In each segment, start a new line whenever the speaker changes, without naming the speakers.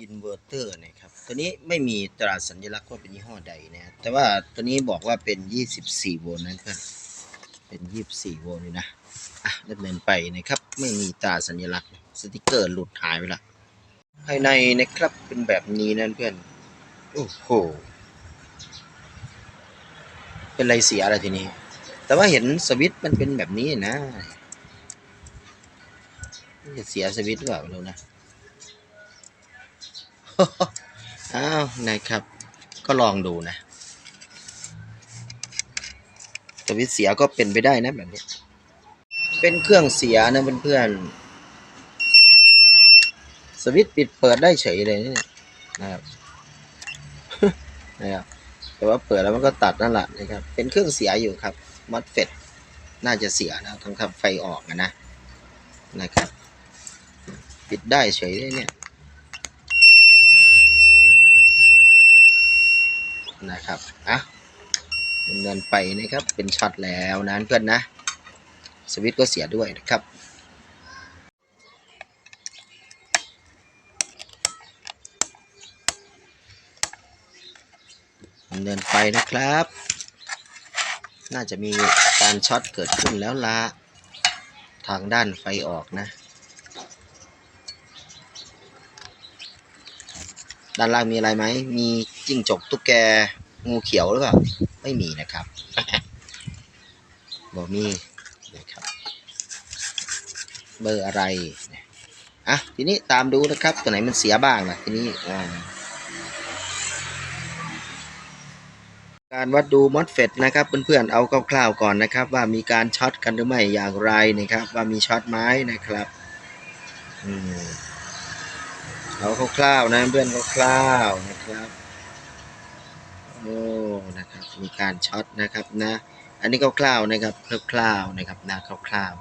อินเวอร์เตอร์นะครับ ตัวนี้ไม่มีตราสัญลักษณ์ว่าเป็นยี่ห้อใดนะ แต่ว่าตัวนี้บอกว่าเป็น 24 โวลต์นั่นเพื่อนเป็น 24 โวลต์นี่นะอะดำเนินไปนะครับ ไม่มีตราสัญลักษณ์สติกเกอร์หลุดหายไปละ ภายในนะครับเป็นแบบนี้นั่นเพื่อน โอ้โห เป็นไรเสียอะไรทีนี้ แต่ว่าเห็นสวิตช์มันเป็นแบบนี้นะจะเสียสวิตช์หรือเปล่าไม่รู้นะ อ้าวนะครับ ก็ลองดูนะสวิตช์เสียก็เป็นไปได้นะแบบนี้ เป็นเครื่องเสียนะเพื่อนๆสวิตช์ปิดเปิดได้เฉยเลยนี่นะครับนะครับแต่ว่าเปิดแล้วมันก็ตัดนั่นแหละนะครับ เป็นเครื่องเสียอยู่ครับมอสเฟตน่าจะเสียนะต้งทำไฟออกนะนะนะครับ ปิดได้เฉยเลยเนี่ย นะครับอะดำเนินไปนะครับเป็นช็อตแล้วนะเพื่อนนะ สวิตช์ก็เสียด้วยนะครับดำเนินไปนะครับ น่าจะมีการช็อตเกิดขึ้นแล้วละทางด้านไฟออกนะ ด้านล่างมีอะไรไหม มีจิ้งจกตุ๊กแกงูเขียวหรือเปล่า ไม่มีนะครับบอกมีนะครับ เบอร์อะไรอะทีนี้ตามดูนะครับ ตัวไหนมันเสียบ้างนะทีนี้อ่าการวัดดูมอสเฟตนะครับเพื่อนๆเอาคร่าวๆก่อนนะครับ ว่ามีการช็อตกันหรือไม่อย่างไรนะครับ ว่ามีช็อตไหมนะครับ อืม เอาคร่าวๆนะเพื่อนคร่าวๆนะครับโอ้นะครับมีการช็อตนะครับนะ อันนี้คร่าวๆนะครับคร่าวๆนะครับนะคร่าว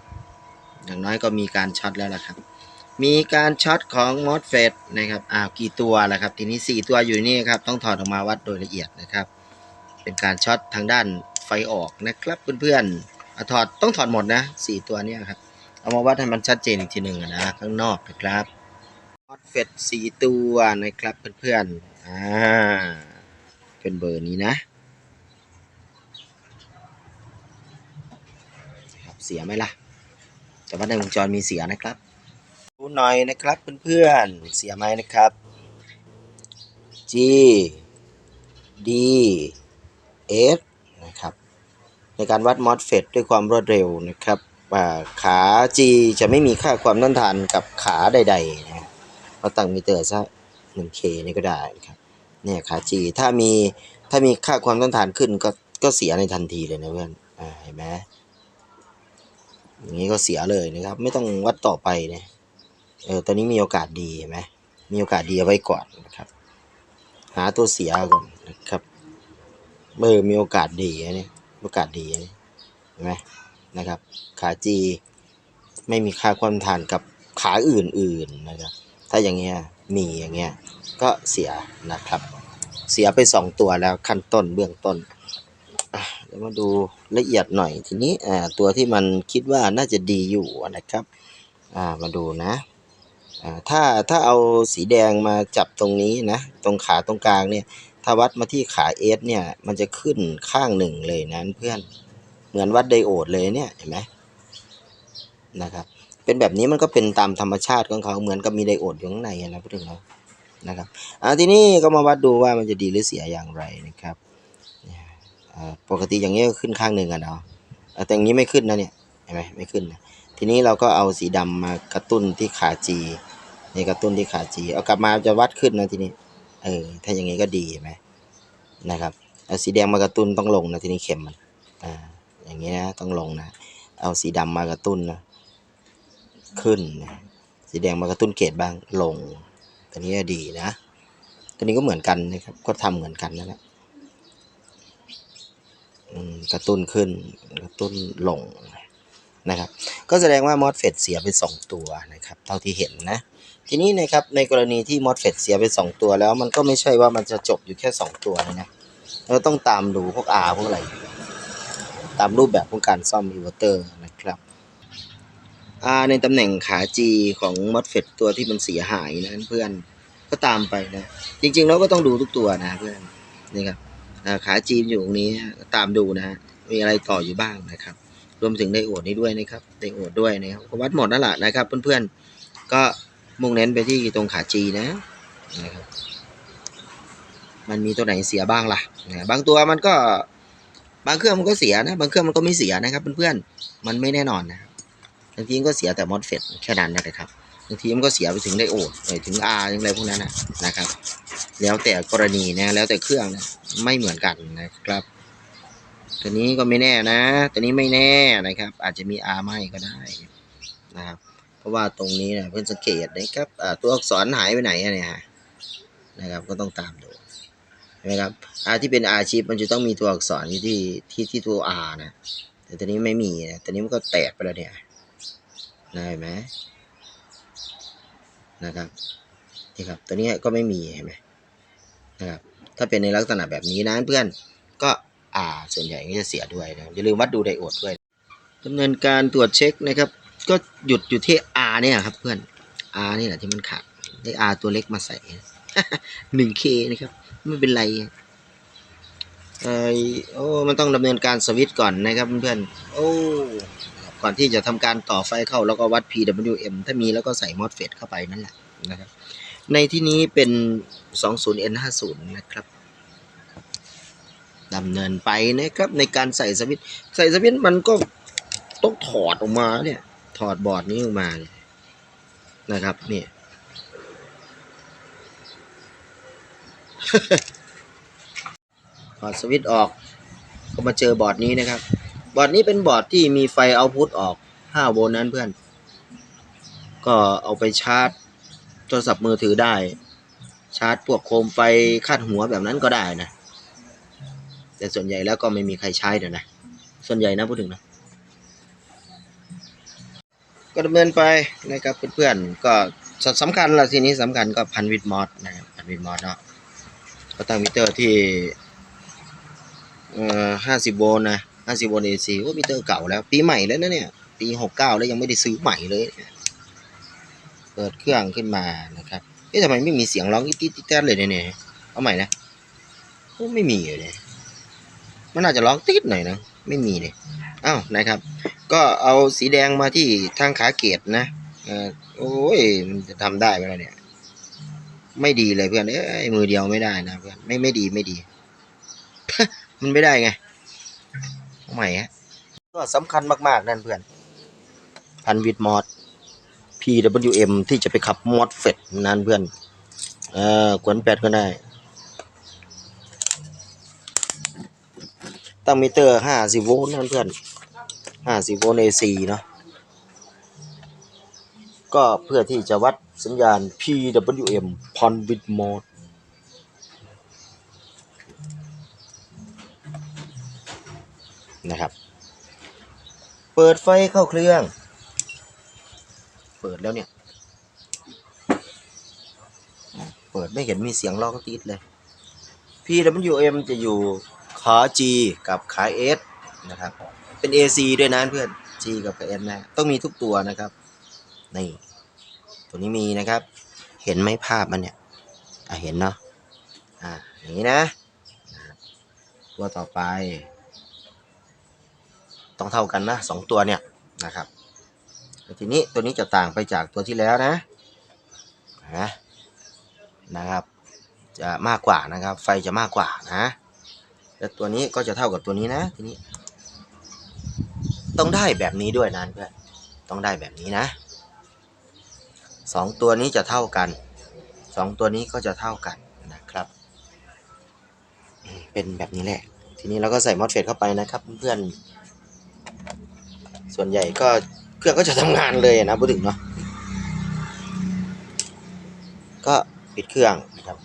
ๆอย่างน้อยก็มีการช็อตแล้วล่ะครับ มีการช็อตของมอสเฟตนะครับอ้าวกี่ตัวล่ะครับ ทีนี้ 4 ตัวอยู่นี่ครับต้องถอดออกมาวัดโดยละเอียดนะครับ เป็นการช็อตทางด้านไฟออกนะครับเพื่อนๆเอาถอดต้องถอดหมดนะ 4 ตัวนี้ครับเอามาวัดให้มันชัดเจนอีกทีหนึ่งอะนะข้างนอกนะครับ เฟตสี่ตัวนะครับเพื่อนๆ อ่า เป็นเบอร์นี้นะ ครับเสียไหมล่ะ แต่ว่าในวงจรมีเสียนะครับ ดูหน่อยนะครับเพื่อนๆ เสียไหมนะครับ G D S นะครับ ในการวัดมอสเฟตด้วยความรวดเร็วนะครับขา G จะไม่มีค่าความต้านทานกับขาใดๆนะ เราตั้งมิเตอร์ซะ 1K นี่ก็ได้นะครับเนี่ยขา G ถ้ามีถ้ามีค่าความต้านทานขึ้นก็ก็เสียในทันทีเลยนะเพื่อนอ่าเห็นไหมอย่างนี้ก็เสียเลยนะครับ ไม่ต้องวัดต่อไปเนี่ยเออตอนนี้มีโอกาสดีเห็นไหมมีโอกาสดีเอาไว้ก่อนนะครับ หาตัวเสียก่อนนะครับเบอร์มีโอกาสดีอันนี้โอกาสดีอันนี้เห็นไหมนะครับ ขา G ไม่มีค่าความต้านทานกับขาอื่นๆนะครับ ถ้าอย่างเงี้ยมีอย่างเงี้ยก็เสียนะครับ เสียไปสองตัวแล้วขั้นต้นเบื้องต้นเดี๋ยวมาดูละเอียดหน่อยทีนี้ตัวที่มันคิดว่าน่าจะดีอยู่นะครับามาดูนะถ้าถ้าเอาสีแดงมาจับตรงนี้นะ ตรงขาตรงกลางเนี่ยถ้าวัดมาที่ขาเอสเนี่ยมันจะขึ้นข้างหนึ่งเลยนะเพื่อนเหมือนวัดไดโอดเลยเนี่ยเห็นไหมนะครับ เป็นแบบนี้มันก็เป็นตามธรรมชาติของเขาเหมือนกับมีไดโอดอยู่ข้างในนะพูดถึงแล้วนะครับอ่าทีนี้ก็มาวัดดูว่ามันจะดีหรือเสียอย่างไรนะครับปกติอย่างนี้ก็ขึ้นข้างหนึ่งอะเนาะแต่อย่างนี้ไม่ขึ้นนะเนี่ยเห็นไหมไม่ขึ้นนะทีนี้เราก็เอาสีดำมากระตุ้นที่ขาจีนี่กระตุ้นที่ขาจีเอากลับมาจะวัดขึ้นนะทีนี้เออถ้าอย่างนี้ก็ดีเห็นไหมนะครับเอาสีแดงมากระตุ้นต้องลงนะทีนี้เข็มมันอ่าอย่างนี้นะต้องลงนะเอาสีดำมากระตุ้นนะ ขึ้น สีแดงมากระตุ้นเกรดบ้างลง ตัวนี้ดีนะตัวนี้ก็เหมือนกันนะครับ ก็ทำเหมือนกันนั่นแหละกระตุ้นขึ้น กระตุ้นลงนะครับ ก็แสดงว่ามอสเฟตเสียไปสองตัวนะครับ เท่าที่เห็นนะ ทีนี้นะครับในกรณีที่มอสเฟตเสียไปสองตัวแล้ว มันก็ไม่ใช่ว่ามันจะจบอยู่แค่สองตัวนะเราต้องตามดูพวก R พวกอะไร ตามรูปแบบของการซ่อมอินเวอร์เตอร์นะครับ ในตำแหน่งขา G ของมอสเฟตตัวที่มันเสียหายนะเพื่อนก็ตามไปนะ จริง ๆ เราก็ต้องดูทุกตัวนะเพื่อนนี่ครับอ่าขา G อยู่ตรงนี้ตามดูนะฮะมีอะไรต่ออยู่บ้างนะครับ รวมถึงไดโอดนี้ด้วยนะครับไดโอดด้วยนะครับก็วัดหมดนั่นแหละนะครับ เพื่อนๆก็มุ่งเน้นไปที่ตรงขา G นะนะครับมันมีตัวไหนเสียบ้างล่ะนะบางตัวมันก็บางเครื่องมันก็เสียนะ บางเครื่องมันก็ไม่เสียนะครับ เพื่อนๆมันไม่แน่นอนนะ บางทีมันก็เสียแต่มอสเฟตแค่นั้นนะครับบางทีมันก็เสียไปถึงไดโอดไปถึง R อย่างไรพวกนั้นนะครับ แล้วแต่กรณีนะแล้วแต่เครื่องนะไม่เหมือนกันนะครับ ตัวนี้ก็ไม่แน่นะ ตัวนี้ไม่แน่นะครับ อาจจะมี R ไม่ก็ได้นะครับเพราะว่าตรงนี้นะเพื่อนสังเกตนะครับตัวอักษรหายไปไหนเนี่ยนะครับก็ต้องตามดูใช่ไหมครับ R ที่เป็น R ชิปมันจะต้องมีตัวอักษรที่ที่ที่ตัว R นะแต่ตัวนี้ไม่มีนะตัวนี้มันก็แตกไปแล้วเนี่ย ได้ไหมนะครับนี่ครับตัวนี้ก็ไม่มีเห็นไหมนะครับถ้าเป็นในลักษณะแบบนี้นะเพื่อนก็ R ส่วนใหญ่ก็จะเสียด้วยนะอย่าลืมวัดดูไดโอดด้วยดำเนินการตรวจเช็คนะครับ ก็หยุดอยู่ที่ R เนี่ยครับเพื่อน R นี่แหละที่มันขาดได้ R ตัวเล็กมาใส่ 1K นะครับ ไม่เป็นไรเออโอ้ มันต้องดำเนินการสวิตช์ก่อนนะครับเพื่อน โอ้ ก่อนที่จะทำการต่อไฟเข้าแล้วก็วัด PWM ถ้ามีแล้วก็ใส่ MOSFET เข้าไปนั่นแหละนะครับในที่นี้เป็น 20N50 นะครับดำเนินไปนะครับในการใส่สวิตช์ใส่สวิตช์มันก็ต้องถอดออกมาเนี่ยถอดบอร์ดนี้ออกมาเนี่ยนะครับเนี่ยถอดสวิตช์ออกก็มาเจอบอร์ดนี้นะครับ บอร์ดนี้เป็นบอร์ดที่มีไฟเอาพุตออก 5 โวลต์นั้นเพื่อน ก็เอาไปชาร์จโทรศัพท์มือถือได้ ชาร์จพวกโคมไฟคาดหัวแบบนั้นก็ได้นะ แต่ส่วนใหญ่แล้วก็ไม่มีใครใช้เดี๋ยวนะ ส่วนใหญ่นะพูดถึงนะก็ดำเนินไปนะครับเพื่อนๆก็สำคัญละทีนี้สำคัญก็พันวิดมอสนะครับพันวิดมอสเนาะก็ตั้งมิเตอร์ที่เอ่อห้าสิบโวลต์นะ ห้าสิบโวลต์เอซีว่ามิเตอร์เก่าแล้ว ปีใหม่แล้วนะเนี่ย ปีหกเก้าแล้วยังไม่ได้ซื้อใหม่เลย เปิดเครื่องขึ้นมานะครับเอ๊ะทำไมไม่มีเสียงร้องอี๊ดๆแต๊ดเลยเนี่ยเอาใหม่นะโอ้ไม่มีเลยมันน่าจะร้องติดหน่อยนะ ไม่มีเลยอ้าวนะครับ ก็เอาสีแดงมาที่ทางขาเกตนะโอ้ยมันจะทำได้ไหมล่ะเนี่ย ไม่ดีเลยเพื่อนเอ้ยมือเดียวไม่ได้นะเพื่อนไม่ไม่ดีไม่ดี มันไม่ได้ไง ใหม่ฮะก็สำคัญมากๆ นั่นเพื่อน พันวิดมอด PWM ที่จะไปขับมอดเฟดนั่นเพื่อนเออกวนแปดก็ได้ ตั้งมิเตอร์ห้าสิบโวลต์นั่นเพื่อนห้าสิบโวลต์ AC เนาะก็เพื่อที่จะวัดสัญญาณ PWM พันวิดมอด นะครับ เปิดไฟเข้าเครื่อง เปิดแล้วเนี่ย เปิดไม่เห็นมีเสียงร้องตีดเลย PWM จะอยู่ขา G กับขา S นะครับ เป็น AC ด้วยนะเพื่อน G กับขา S นะ ต้องมีทุกตัวนะครับ นี่ ตัวนี้มีนะครับ เห็นไหมภาพมันเนี่ย อะเห็นเนาะ อ่าอย่างนี้นะ ตัวต่อไป ต้องเท่ากันนะสองตัวเนี่ยนะครับทีนี้ตัวนี้จะต่างไปจากตัวที่แล้วนะนะนะครับ จะมากกว่านะครับ ไฟจะมากกว่านะแล้วตัวนี้ก็จะเท่ากับตัวนี้นะทีนี้ ต้องได้แบบนี้ด้วยนะเพื่อนต้องได้แบบนี้นะสองตัวนี้จะเท่ากันสองตัวนี้ก็จะเท่ากันนะครับ เป็นแบบนี้แหละ ทีนี้เราก็ใส่มอสเฟตเข้าไปนะครับ เพื่อน ส่วนใหญ่ก็เครื่องก็จะทำงานเลยนะพูดถึงเนาะก็ปิดเครื่องนะครับ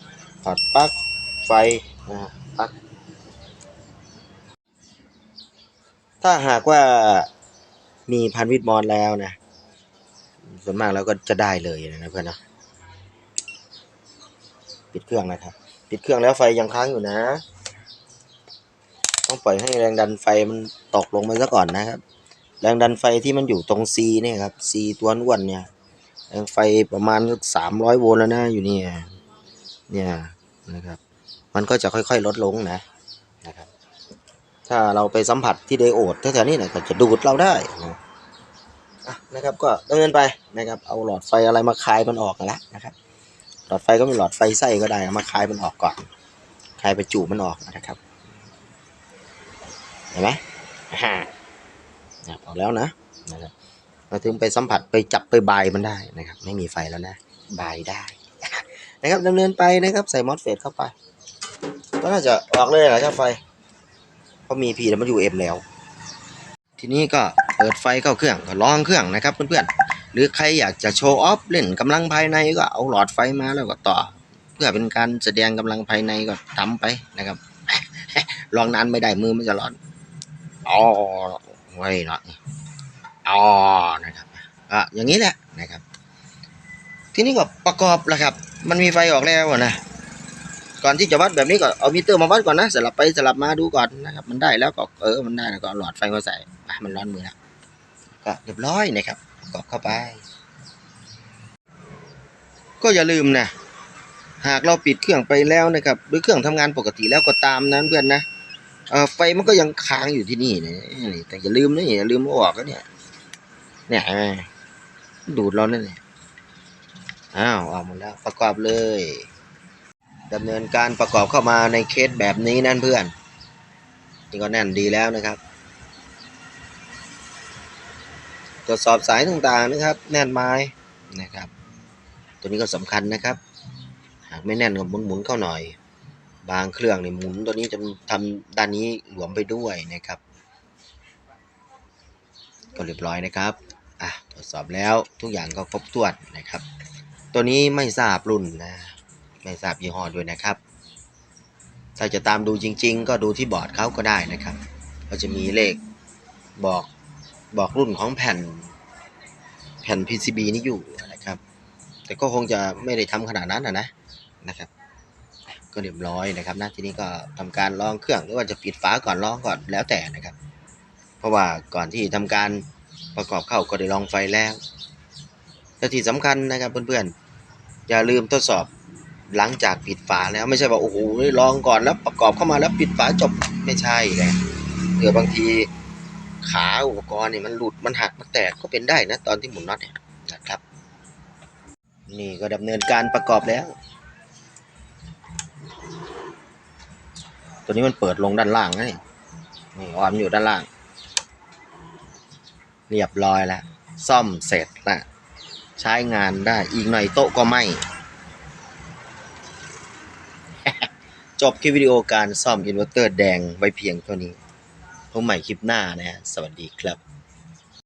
ถอดปลั๊กไฟนะฮะปลั๊กถ้าหากว่ามีพันวิดมอสแล้วนะ ส่วนมากแล้วก็จะได้เลยนะเพื่อนเนาะปิดเครื่องนะครับ ปิดเครื่องแล้วไฟยังค้างอยู่นะ ต้องปล่อยให้แรงดันไฟมันตกลงไปซะก่อนนะครับ แรงดันไฟที่มันอยู่ตรง C เนี่ยครับ C ตัวอ้วนเนี่ยแรงไฟประมาณสามร้อยโวลต์แล้วนะอยู่เนี่ยเนี่ยนะครับ มันก็จะค่อยๆลดลงนะนะครับ ถ้าเราไปสัมผัสที่ไดโอดแถวๆนี้เนี่ยก็จะดูดเราได้นะนะครับก็ดำเนินไปนะครับ เอาหลอดไฟอะไรมาคลายมันออกกันละนะครับ หลอดไฟก็มีหลอดไฟไส้ก็ได้มาคลายมันออกก่อนคลายไปจูบมันออกนะครับเห็นไหมอ่า นะครับออกแล้วนะนะครับเราถึงไปสัมผัสไปจับไปบายมันได้นะครับ ไม่มีไฟแล้วนะบายได้นะครับดำเนินไปนะครับใส่มอสเฟตเข้าไป ก็น่าจะออกเลยเหรอครับไฟเพราะมี PWM แล้ว ทีนี้ก็เปิดไฟเข้าเครื่องก็ลองเครื่องนะครับเพื่อนๆหรือใครอยากจะโชว์ออฟเล่นกำลังภายในก็เอาหลอดไฟมาแล้วก็ต่อ เพื่อเป็นการแสดงกำลังภายในก็ทำไปนะครับ ลองนานไม่ได้มือมันจะร้อนอ๋อ ไว้หน่อยอ๋อนะครับอะอย่างนี้แหละนะครับ ทีนี้ก็ประกอบแล้วครับ มันมีไฟออกแล้วนะก่อนที่จะวัดแบบนี้ก็เอามิเตอร์มาวัดก่อนนะสลับไปสลับมาดูก่อนนะครับมันได้แล้วก็เออมันได้แล้วก็หลอดไฟมาใส่อะมันร้อนมือแล้วก็เรียบร้อยนะครับประกอบเข้าไป ก็อย่าลืมนะหากเราปิดเครื่องไปแล้วนะครับ หรือเครื่องทำงานปกติแล้วก็ตามนั้นเพื่อนนะ ไฟมันก็ยังค้างอยู่ที่นี่นะแต่อย่าลืมนะอย่าลืมเอาออกนะเนี่ย เนี่ยดูดเรานั่นเนี่ยอ้าวออกหมดแล้วประกอบเลยดำเนินการประกอบเข้ามาในเคสแบบนี้นั่นเพื่อนนี่ก็แน่นดีแล้วนะครับ ตรวจสอบสายต่างๆนะครับ แน่นไม้นะครับ ตัวนี้ก็สำคัญนะครับ หากไม่แน่นก็หมุนๆเข้าหน่อย บางเครื่องเนี่ยหมุนตัวนี้จะทำด้านนี้หลวมไปด้วยนะครับ ก็เรียบร้อยนะครับอะตรวจสอบแล้วทุกอย่างก็ครบถ้วนนะครับ ตัวนี้ไม่ทราบรุ่นนะไม่ทราบยี่ห้อด้วยนะครับ ถ้าจะตามดูจริง ๆ ก็ดูที่บอร์ดเขาก็ได้นะครับก็จะมีเลขบอกบอกรุ่นของแผ่นแผ่น PCB นี่อยู่นะครับ แต่ก็คงจะไม่ได้ทำขนาดนั้นนะนะนะครับ ก็เรียบร้อยนะครับนะทีนี้ก็ทำการลองเครื่องหรือว่าจะปิดฝาก่อนลองก่อนแล้วแต่นะครับ เพราะว่าก่อนที่ทำการประกอบเข้าก็ได้ลองไฟแล้วและที่สำคัญนะครับเพื่อนๆอย่าลืมทดสอบหลังจากปิดฝาแล้วไม่ใช่ว่าโอ้โหลองก่อนแล้วประกอบเข้ามาแล้วปิดฝาจบไม่ใช่นะเผื่อบางทีขาอุปกรณ์เนี่ยมันหลุดมันหักมันแตกก็เป็นได้นะตอนที่หมุนน็อตเนี่ยนะครับ นี่ก็ดำเนินการประกอบแล้ว ตัวนี้มันเปิดลงด้านล่างนะนี่นี่ออมอยู่ด้านล่าง เรียบร้อยแล้ว ซ่อมเสร็จแล้วใช้งานได้อีกหน่อยโต๊ะก็ไหม่จบคลิปวิดีโอการซ่อมอินเวอร์เตอร์แดงไว้เพียงเท่านี้พบใหม่คลิปหน้านะฮะ สวัสดีครับ